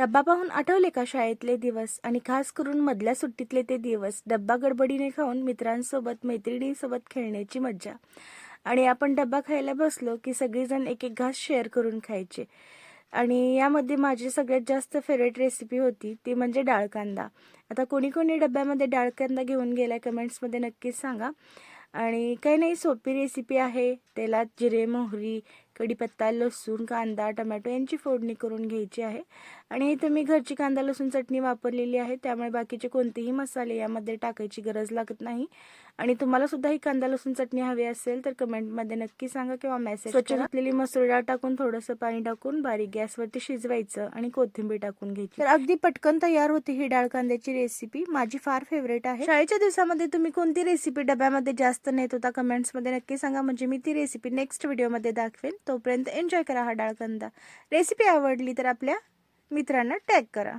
डब्बा पाहून आठवले का शाळेतले दिवस? आणि खास करून मधल्या सुट्टीतले ते दिवस डब्बा गडबडीने खाऊन मित्रांसोबत मैत्रिणींसोबत खेळण्याची मज्जा. आणि आपण डब्बा खायला बसलो की सगळेजण एक एक घास शेअर करून खायचे. आणि यामध्ये माझी सगळ्यात जास्त फेवरेट रेसिपी होती ती म्हणजे डाळ कांदा. आता कोणी कोणी डब्यामध्ये डाळ कांदा घेऊन गेला कमेंट्समध्ये नक्कीच सांगा. आणि काही नाही सोपी रेसिपी आहे. तेलात जिरे मोहरी कढीपत्ता लसूण कांदा टमॅटो यांची फोडणी करून घ्यायची आहे. आणि इथे मी घरची कांदा लसूण चटणी वापरलेली आहे. त्यामुळे बाकीचे कोणतेही मसाले यामध्ये टाकायची गरज लागत नाही. आणि तुम्हाला सुद्धा ही कांदा लसूण चटणी हवी असेल तर कमेंटमध्ये नक्की सांगा किंवा मेसेज स्वच्छ घातलेली मसूर डाळ टाकून थोडंसं पाणी टाकून बारीक गॅसवरती शिजवायचं आणि कोथिंबीर टाकून घ्यायची. तर अगदी पटकन तयार होती ही डाळ कांद्याची रेसिपी माझी फार फेवरेट आहे. शाळेच्या दिवसामध्ये तुम्ही कोणती रेसिपी डब्यामध्ये जास्त नेत होता कमेंट्समध्ये नक्की सांगा. म्हणजे मी ती रेसिपी नेक्स्ट व्हिडिओमध्ये दाखवेन. तोपर्यंत एन्जॉय करा हा डाळ कांदा. रेसिपी आवडली तर आपल्या मित्रांना टॅग करा.